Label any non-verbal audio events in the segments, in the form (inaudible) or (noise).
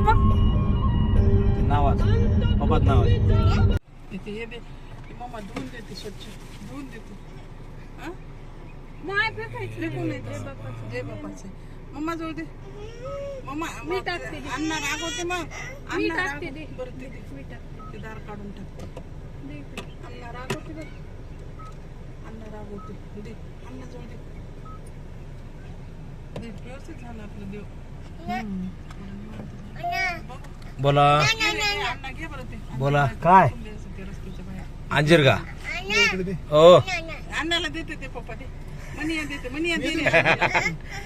बघ. नावाच. पप्पाच नाव आहे. तिथे हे दे. ती मम्मा धुवून देते स्वच्छ. धुवून देते. हा? नाही फेकायचं येते जय बापाचे मम्मा जाऊ दे. मम्मा मी टाकते अण्णा रागवते मग. मी अण्णा टाकते दे. बरं ते दे. मी टाकते ते दार काढून टाकते दे इकडे. अण्णा रागवते बघ अण्णा रागवते दे. अण्णा दे दे. व्यवस्थित झालं आपलं देव बोला. अण्णा घे बरं ते बोला. काय? ते रस्त्याच्या बाहेर अंजीर का? ओ अण्णाला देते ते पप्पा दे मनिया देते मनिया दे (laughs)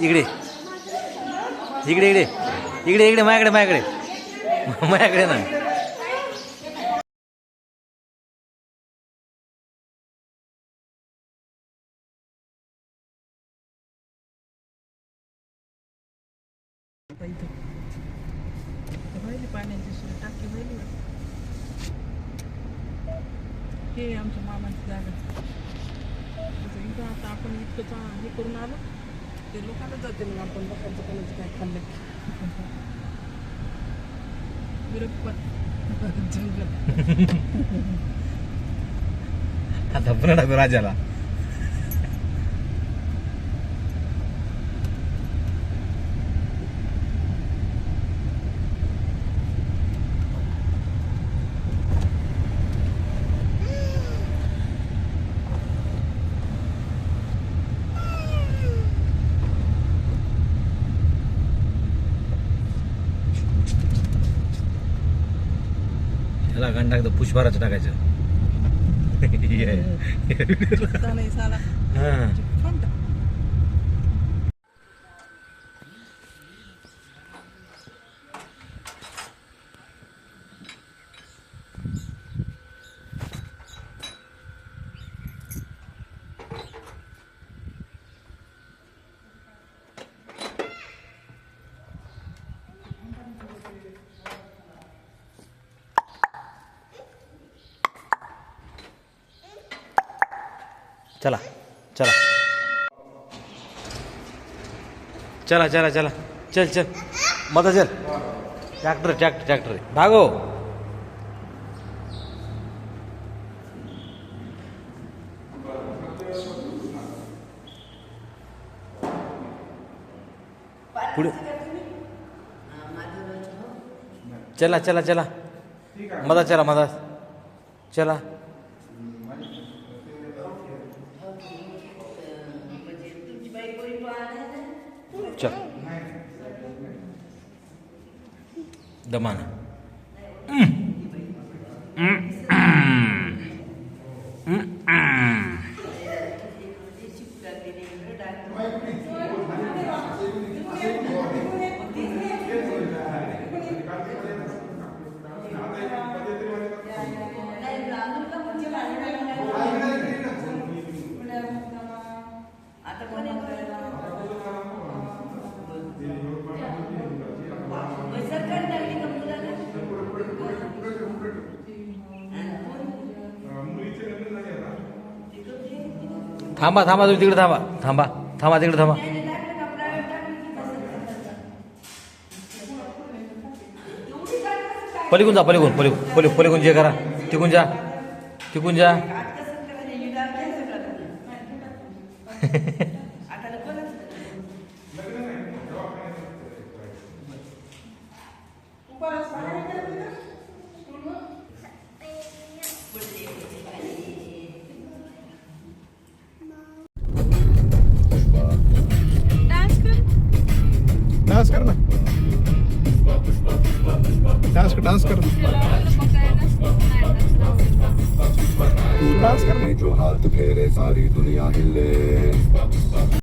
इकडे. इकडे इकडे. इकडे इकडे माझ्याकडे माझ्याकडे. माझ्याकडे ना. पाण्याची सोय टाकी राहिली हे आमच्या मामाची जागा. इथं आता आपण इतकं हे करून आलो. ते लोकांना जाते मग आपण लोकांचं कोणाचं म्हणजे काय खाल्लं की. जंगल (laughs) आता पुन्हा राजाला गाण टाकतो पुष्पाराचं टाकायचं. (laughs) (laughs) हा. चला चला. चला चला चला. चल चल. मत चल. Tractor tractor tractor. भागो. पुढे. चला चला चला. मजा चला मधा चला. चल. दमान. थांबा थांबा तुम्ही तिकडे थांबा. थांबा थांबा तिकडे थांबा. पलीकडून जा पलीकडून पली पली पलीकडून जे करा. तिकून जा. तिकून जा. (laughs) डान्स कर डान्स कर. तू डान्स कर जो हाथ फेरे सारी दुनिया हिले